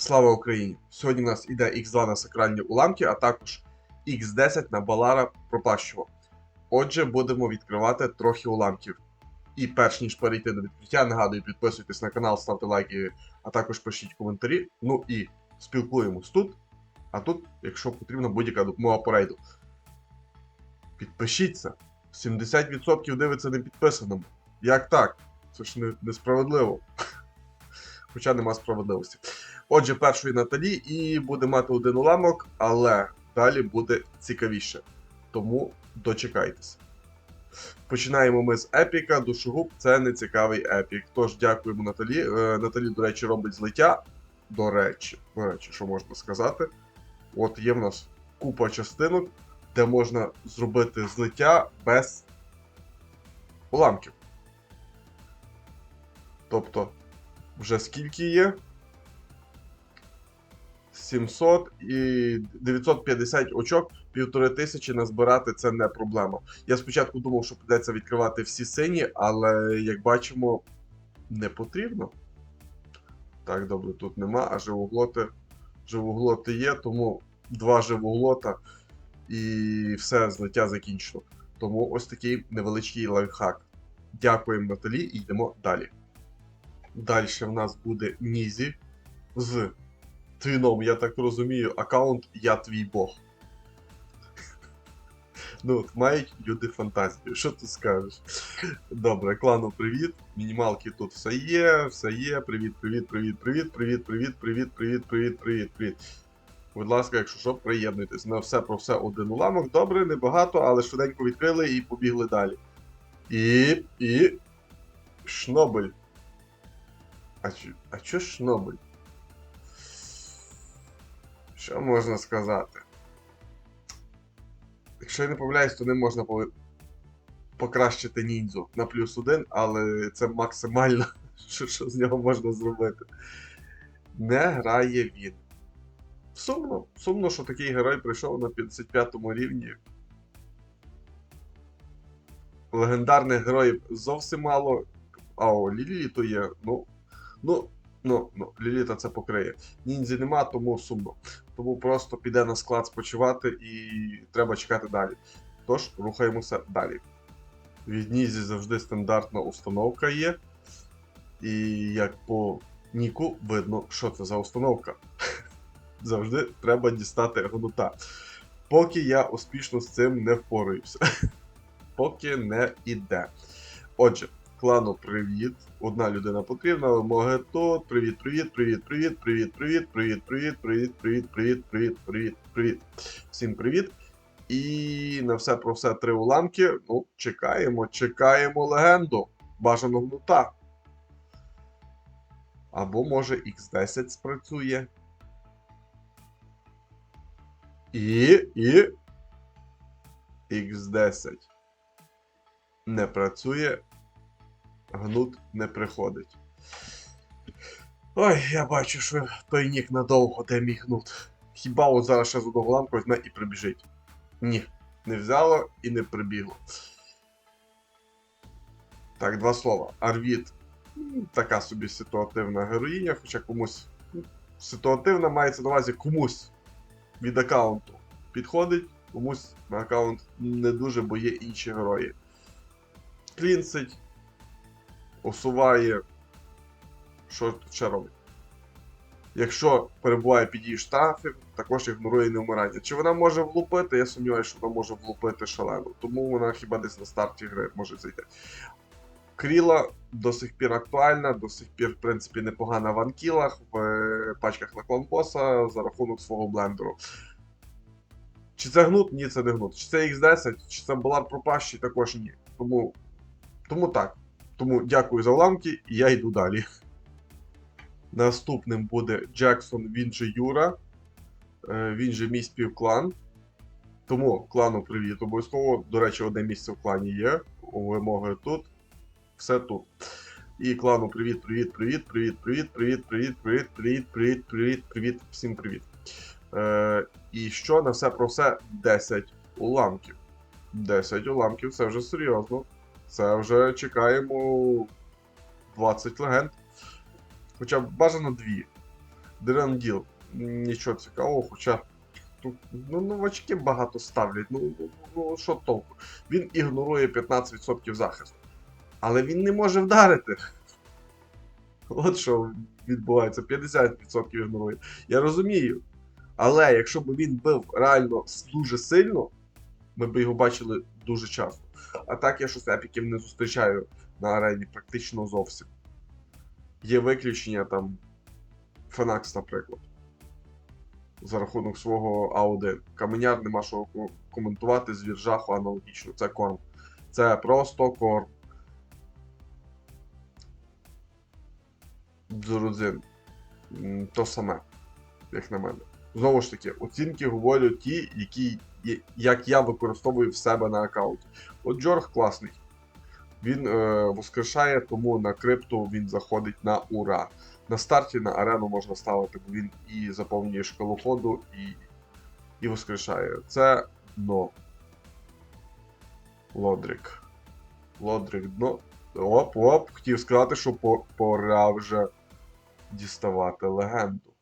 Слава Україні! Сьогодні у нас іде X2 на сакральні уламки, а також X10 на Балара пропащого. Отже, будемо відкривати трохи уламків. І перш ніж перейти до відкриття, нагадую, підписуйтесь на канал, ставте лайки, а також пишіть коментарі. Ну і спілкуємось тут. А тут, якщо потрібна будь-яка допомога по рейду. Підпишіться. 70% дивиться не підписаним. Як так? Це ж не, несправедливо. Хоча нема справедливості. Отже, першої Наталі і буде мати один уламок, але далі буде цікавіше. Тому дочекайтеся. Починаємо ми з епіка. Душогуб це не цікавий епік. Тож дякуємо Наталі. Е, Наталі, до речі, робить злиття. До речі, до речі, що можна сказати. От є в нас купа частинок, де можна зробити злиття без уламків. Тобто, вже скільки є? 700 і 950 очок, півтори тисячі назбирати це не проблема. Я спочатку думав, що придеться відкривати всі сині, але як бачимо, не потрібно. Так, добре, тут нема, а живоглоти, живоглоти є, тому два живоглота і все, злиття закінчено. Тому ось такий невеличкий лайфхак. Дякуємо Наталі і йдемо далі. Далі в нас буде Нізі з твіном, я так розумію, аккаунт Я твій Бог. Ну, мають люди фантазію. Що ти скажеш? Добре, клану привіт. Мінімалки тут все є, все є. Привіт, привіт, привіт, привіт, привіт, привіт, привіт, привіт, привіт, привіт, привіт. Будь ласка, якщо що, приєднуйтесь. На все про все один уламок. Добре, небагато, але швиденько відкрили і побігли далі. І. і. Шнобель. А чо, а чо Шнобель? Що можна сказати? Якщо я не помиляюсь, то не можна по... покращити ніндзю на плюс один, але це максимально, що, що з нього можна зробити. Не грає він. Сумно. Сумно, що такий герой прийшов на 55 му рівні. Легендарних героїв зовсім мало. А о, Лілі то є. Ну. Ну, ну, ну, Ліліта це покриє. Ніндзі нема, тому сумно. Тому просто піде на склад спочивати і треба чекати далі. Тож, рухаємося далі. Від Нізі завжди стандартна установка є. І як по Ніку видно, що це за установка. Завжди треба дістати гнута. Поки я успішно з цим не впораюся. Поки не іде. Отже, клану привіт. Одна людина потрібна, вимоги тут. Привіт, привіт, привіт, привіт, привіт, привіт, привіт, привіт, привіт, привіт, привіт, привіт, привіт, привіт. Всім привіт. І на все про все три уламки. Ну, чекаємо, чекаємо легенду. Бажано гнута. Або може X10 спрацює. І. і. X10 не працює, гнут не приходить. Ой, я бачу, що той нік надовго де мій гнут. Хіба от зараз ще з одного ламку візьме і прибіжить? Ні, не взяло і не прибігло. Так, два слова. Арвід така собі ситуативна героїня, хоча комусь. Ситуативна мається на увазі комусь від аккаунту підходить, комусь на аккаунт не дуже, бо є інші герої. Клінсить, усуває. Що ще робить? Якщо перебуває під її штрафів, також ігнорує невмирання. Чи вона може влупити? Я сумніваюся, що вона може влупити шалено. Тому вона хіба десь на старті гри може зайти. Кріла до сих пір актуальна, до сих пір, в принципі, непогана в анкілах, в е, пачках на кланбоса за рахунок свого блендеру. Чи це гнут? Ні, це не гнут. Чи це X10, чи це Балар пропащий, також ні. Тому, тому так. Тому дякую за уламки, і я йду далі. Наступним буде Джексон, він же Юра. Е, Він же мій співклан. Тому клану привіт обов'язково. До речі, одне місце в клані є. Вимоги тут. Все тут. І клану привіт, привіт, привіт, привіт, привіт, привіт, привіт, привіт, привіт, привіт, привіт, привіт, всім привіт. Е, І що на все про все 10 уламків. 10 уламків це вже серйозно. Це вже чекаємо 20 легенд. Хоча бажано 2. Дерангіл. Нічого цікавого, хоча тут ну, новачки багато ставлять. Ну, ну, ну що толку? Він ігнорує 15% захисту. Але він не може вдарити. От що відбувається, 50% ігнорує. Я розумію. Але якщо б він бив реально дуже сильно, ми б його бачили дуже часто. А так я щось епіків не зустрічаю на арені практично зовсім. Є виключення там Фенакс, наприклад. За рахунок свого А1. Каменяр нема що коментувати з віржаху аналогічно. Це корм. Це просто корм. Дзурудзин. То саме, як на мене. Знову ж таки, оцінки говорю ті, які як я використовую в себе на аккаунті. От Джорг класний. Він е, воскрешає, тому на крипту він заходить на ура. На старті на арену можна ставити, бо він і заповнює шкалу ходу, і, і воскрешає. Це дно. Лодрик. Лодрик дно. Оп, оп, хотів сказати, що пора вже діставати легенду.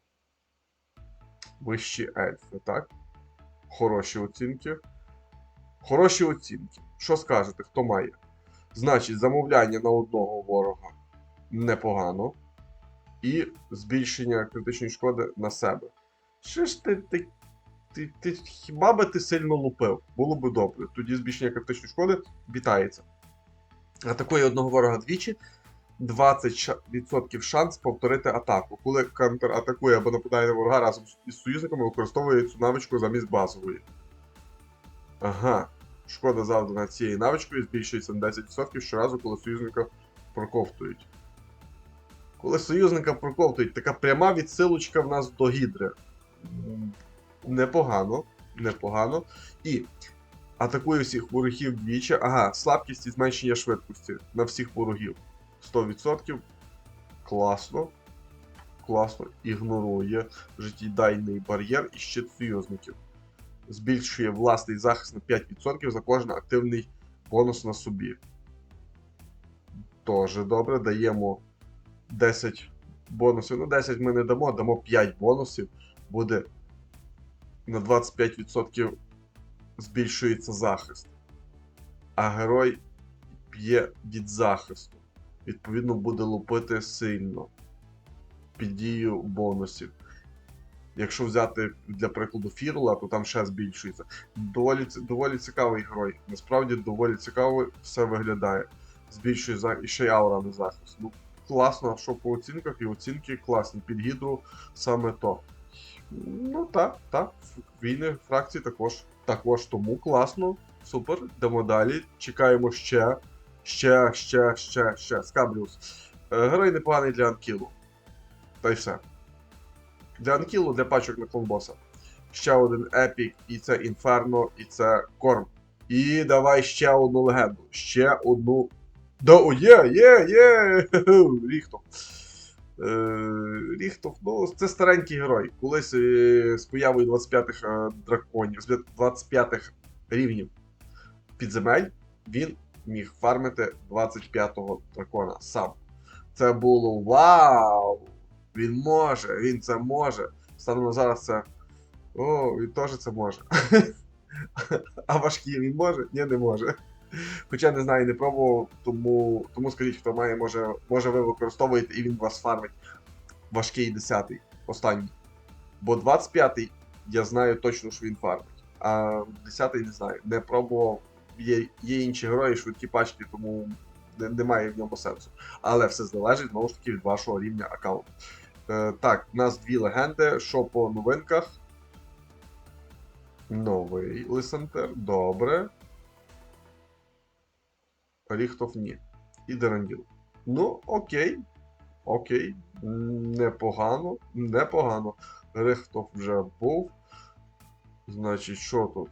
Вищі ельфи, так? Хороші оцінки. Хороші оцінки. Що скажете, хто має? Значить, замовляння на одного ворога непогано. І збільшення критичної шкоди на себе. Що ж ти, ти, ти, ти хіба би ти сильно лупив? Було би добре. Тоді збільшення критичної шкоди вітається. Атакує одного ворога двічі. 20% шанс повторити атаку. Коли контр атакує або нападає на ворога разом із союзниками, використовує цю навичку замість базової. Ага. Шкода завдана цією навичкою збільшується на 10% щоразу, коли союзника проковтують. Коли союзника проковтують, така пряма відсилочка в нас до гідри. Непогано. Непогано. І атакує всіх ворогів двічі. Ага, слабкість і зменшення швидкості на всіх ворогів. 100%. Класно. Класно. Ігнорує життєдайний бар'єр і щит союзників. Збільшує власний захист на 5% за кожен активний бонус на собі. Тоже добре. Даємо 10 бонусів. Ну, 10 ми не дамо, дамо 5 бонусів. Буде на 25% збільшується захист. А герой п'є від захисту. Відповідно, буде лупити сильно під дією бонусів. Якщо взяти для прикладу Фірла, то там ще збільшується. Доволі, доволі цікавий герой. Насправді доволі цікаво все виглядає. Збільшує за... і ще й аура на захист. Ну, класно, що по оцінках, і оцінки класні. Під гідру саме то. Ну так, так. Війни фракції також. Також тому класно. Супер. Йдемо далі. Чекаємо ще. Ще, ще, ще, ще. Скабліус. Е, Герой непоганий для анкілу. Та й все. Для анкілу, для пачок на клонбоса. Ще один епік, і це інферно, і це корм. І давай ще одну легенду. Ще одну. Да, о, є, є, є! Ріхтов. Е, Ріхтов, ну, це старенький герой. Колись е, з появою 25-х е, драконів, з 25-х рівнів підземель, він міг фармити 25-го дракона сам. Це було вау! Він може, він це може. Станом на зараз це. О, він теж це може. А важкі він може? Ні, не може. Хоча не знаю, не пробував, тому, тому скажіть, хто має, може, може ви використовуєте і він вас фармить. Важкий 10-й, останній. Бо 25-й я знаю точно, що він фармить. А 10-й не знаю. Не пробував. Є, є інші герої, швидкі пачки, тому не- немає в ньому сенсу. Але все залежить знову ж таки від вашого рівня аккаунту. Е, так, у нас дві легенди. Що по новинках? Новий Лисентер. Добре. Ріхтов ні. І Деранділ. Ну, окей. Окей. Непогано. Непогано. Рихтов вже був. Значить, що тут?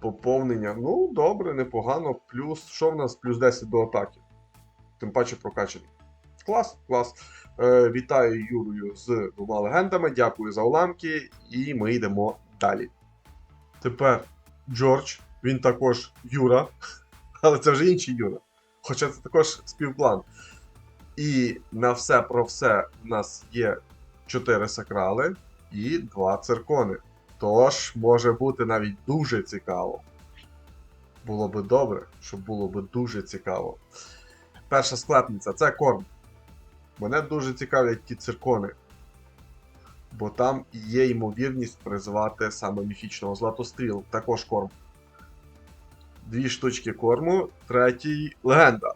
Поповнення. Ну, добре, непогано. Плюс, що в нас? Плюс 10 до атаки. Тим паче прокачаний. Клас, клас. Е, вітаю Юрою з двома легендами. Дякую за уламки. І ми йдемо далі. Тепер Джордж, він також Юра, але це вже інший Юра. Хоча це також співплан. І на все про все в нас є 4 сакрали і 2 циркони. Тож може бути навіть дуже цікаво. Було би добре, щоб було би дуже цікаво. Перша склепниця це корм. Мене дуже цікавлять ті циркони. Бо там є ймовірність призвати саме міфічного златостріл, також корм. Дві штучки корму, третій легенда.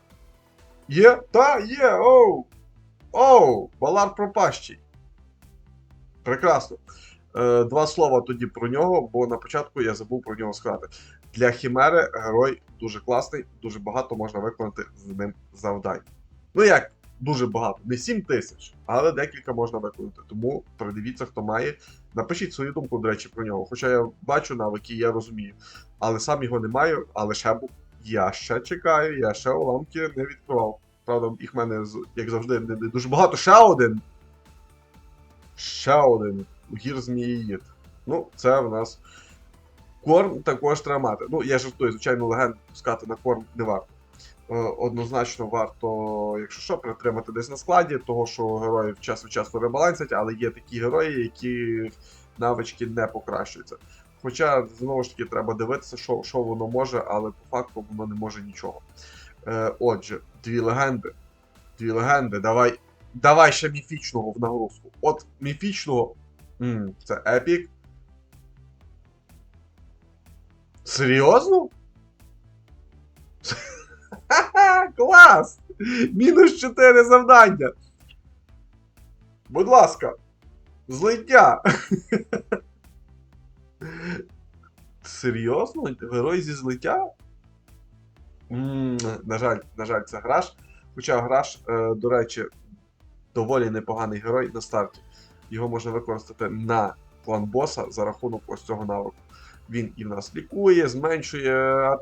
Є? Та, є! Оу! Оу! Балар пропащий. Прекрасно. Е, два слова тоді про нього, бо на початку я забув про нього сказати. Для Хімери герой дуже класний, дуже багато можна виконати з ним завдань. Ну як, дуже багато, не 7 тисяч, але декілька можна виконати. Тому придивіться, хто має. Напишіть свою думку, до речі, про нього. Хоча я бачу навики, я розумію. Але сам його не маю, але ще був. Я ще чекаю, я ще уламки не відкривав. Правда, їх в мене, як завжди, не, не дуже багато. Ще один. Ще один. Гір зміїїд. Ну, це в нас. Корм також треба мати. Ну, я жартую, звичайно, легенд пускати на корм не варто. Е, Однозначно варто, якщо що, притримати десь на складі, того що героїв час від часу ребалансять, але є такі герої, які навички не покращуються. Хоча, знову ж таки, треба дивитися, що, що воно може, але по факту воно не може нічого. Е, отже, дві легенди. Дві легенди, давай. Давай ще міфічного в нагрузку. От міфічного. М, це епік. Серйозно? Клас! Мінус 4 завдання. Будь ласка, злиття. Серйозно? Герой зі злиття? на жаль, на жаль, це граш. Хоча граш, е, до речі, доволі непоганий герой на старті. Його можна використати на клан боса за рахунок ось цього навику. Він і в нас лікує, зменшує,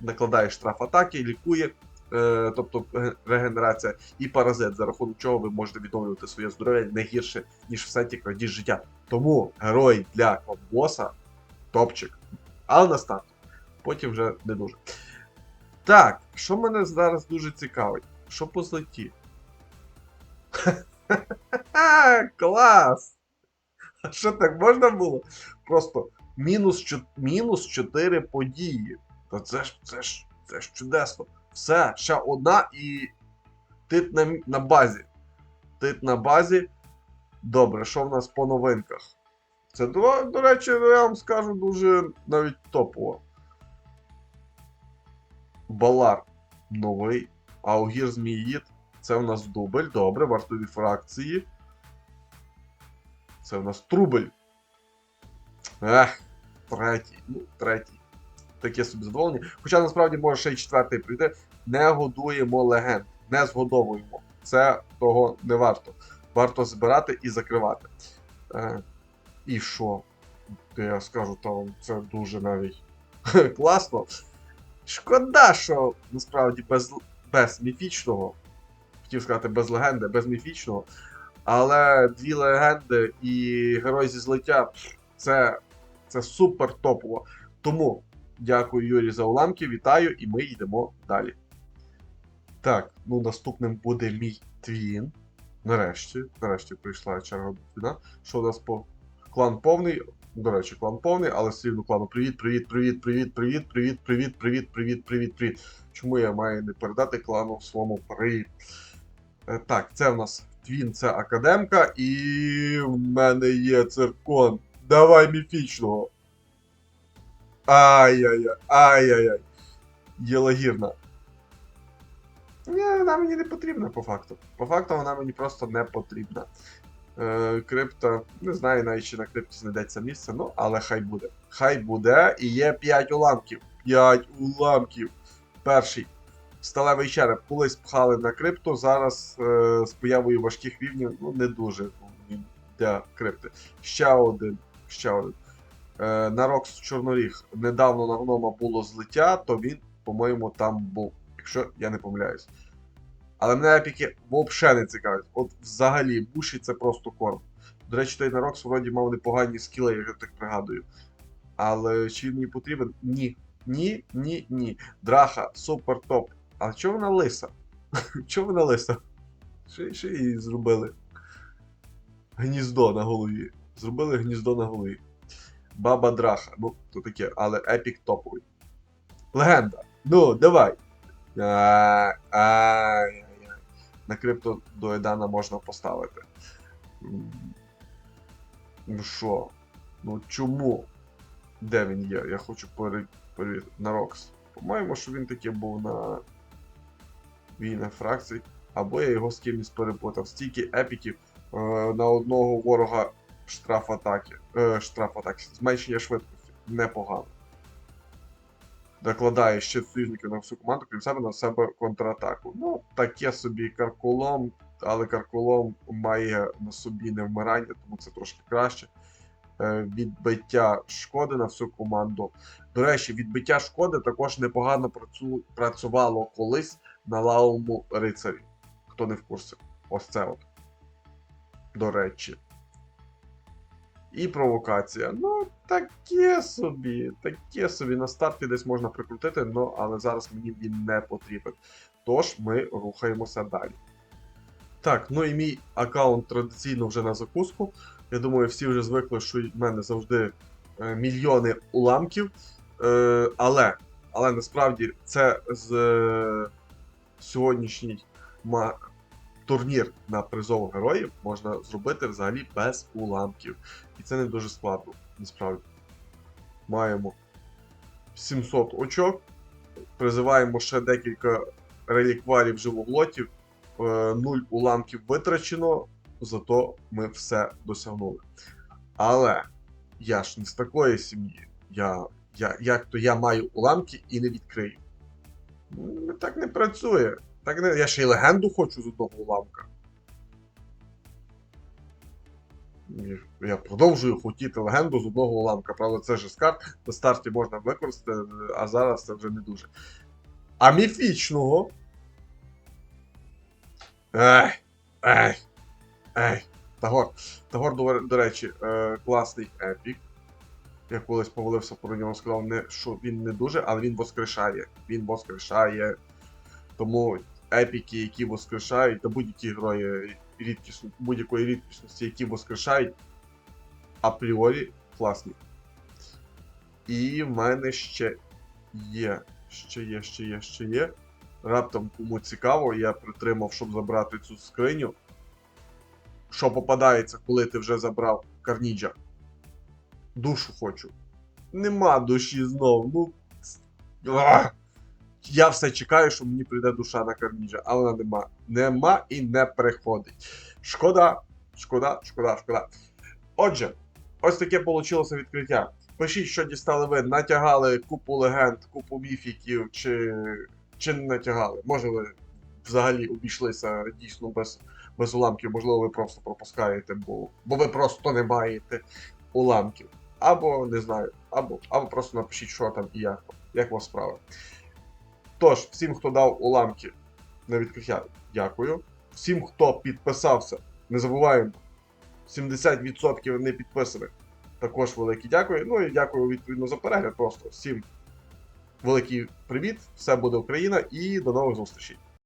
накладає штраф атаки, лікує, е, тобто регенерація, і паразит, за рахунок чого ви можете відновлювати своє здоров'я не гірше, ніж в сеті крадіж життя. Тому герой для клан боса топчик. Але на старт. Потім вже не дуже. Так, що мене зараз дуже цікавить? Що по злеті? Клас! А що так можна було? Просто мінус, мінус 4 події. Та це ж, це ж, це ж чудесно. Все, ще одна і тит на, на базі. Тит на базі. Добре, що в нас по новинках? Це, до, до речі, ну, я вам скажу дуже навіть топово. Балар новий. Аугір Зміїд. Це у нас дубль. Добре, вартові фракції. Це у нас трубль. Ех, третій. Ну, третій. Таке собі задоволення. Хоча насправді може ще й четвертий прийти. Не годуємо легенд. Не згодовуємо. Це того не варто. Варто збирати і закривати. Е, і що? Я скажу, то це дуже навіть класно. Шкода, що насправді без, без міфічного, хотів сказати без легенди, без міфічного. Але дві легенди і герой зі злиття це, це супер топово. Тому дякую Юрій за уламки, вітаю, і ми йдемо далі. Так, ну наступним буде мій твін. Нарешті, нарешті прийшла черга до твіна. Що у нас по клан повний? До речі, клан повний, але все клану привіт, привіт, привіт, привіт, привіт, привіт, привіт, привіт, привіт, привіт, привіт. Чому я маю не передати клану своєму привіт? Е, Так, це в нас твін, це академка, і в мене є циркон. Давай міфічного. Ай-яй-яй, ай-яй-яй. Єлагірна. Ні, вона мені не потрібна по факту. По факту вона мені просто не потрібна. Е, крипта, не знаю навіть чи на крипті знайдеться місце, ну, але хай буде. Хай буде. І є 5 уламків. 5 уламків. Перший. Сталевий череп колись пхали на крипту, зараз е, з появою важких рівнів, ну не дуже для крипти. Ще один. Ще один. Е, на Рокс Чорноріг недавно на гнома було злиття, то він, по-моєму, там був, якщо я не помиляюсь. Але мене епіки взагалі не цікавить. От взагалі, буші це просто корм. До речі, той Нарокс вроді мав непогані скіли, як я так пригадую. Але чи він мені потрібен? Ні. Ні, ні, ні. Драха, супер топ. А чого вона лиса? Чого вона лиса? Що, що її зробили? гніздо на голові. Зробили гніздо на голові. Баба Драха. Ну, то таке, але епік топовий. Легенда. Ну, давай. На крипто до Едана можна поставити. Ну що? Ну чому? Де він є? Я хочу перевірити. На Рокс. По-моєму, що він таки був на війна фракцій. Або я його з кимось перепутав. Стільки епіків е, на одного ворога штраф атаки. Е, штраф атаки. Зменшення швидкості. Непогано. Докладає ще союзників на всю команду, крім себе на себе контратаку. Ну, таке собі каркулом, але каркулом має на собі невмирання, тому це трошки краще. Е, Відбиття шкоди на всю команду. До речі, відбиття шкоди також непогано працювало колись на лавому рицарі. Хто не в курсі. Ось це от. До речі. І провокація. Ну, таке собі, таке собі. На старті десь можна прикрутити, ну, але зараз мені він не потрібен. Тож ми рухаємося далі. Так, ну і мій аккаунт традиційно вже на закуску. Я думаю, всі вже звикли, що в мене завжди е, мільйони уламків. Е, але, але насправді це з е, сьогоднішній турнір на призову героїв можна зробити взагалі без уламків. І це не дуже складно, насправді. Маємо 700 очок, призиваємо ще декілька релікварів живоглотів, 0 уламків витрачено, зато ми все досягнули. Але я ж не з такої сім'ї. Я, я, як то я маю уламки і не відкрию. Ну, Так не працює. Так не... Я ще й легенду хочу з одного уламка. Я продовжую хотіти легенду з одного уламка. Правда, це ж з на старті можна використати, а зараз це вже не дуже. А міфічного. Ех, ех, ех. Тагор. Тагор, до речі, е, класний епік. Я колись повалився про нього, сказав, не, що він не дуже, але він воскрешає. Він воскрешає. Тому епіки, які воскрешають, та будь-які герої рідкісно, будь-якої рідкісності, які воскрешають, апріорі класні. І в мене ще є. Ще є, ще є, ще є. Раптом кому цікаво, я притримав, щоб забрати цю скриню. Що попадається, коли ти вже забрав Карніджа? Душу хочу. Нема душі знов. Ну. Я все чекаю, що мені прийде душа на Карніджа, але вона нема. Нема і не приходить. Шкода, шкода, шкода, шкода. Отже, ось таке вийшло відкриття. Пишіть, що дістали ви, натягали купу легенд, купу міфіків, чи, чи не натягали. Може ви взагалі обійшлися дійсно без, без уламків, можливо, ви просто пропускаєте, бо, бо ви просто не маєте уламків. Або не знаю, або, або просто напишіть, що там і як, як у вас справи. Тож, всім, хто дав уламки на відкриття, дякую. Всім, хто підписався, не забуваємо, 70% не підписаних. Також велике дякую. Ну і дякую відповідно за перегляд. Просто всім великий привіт, все буде Україна і до нових зустрічей.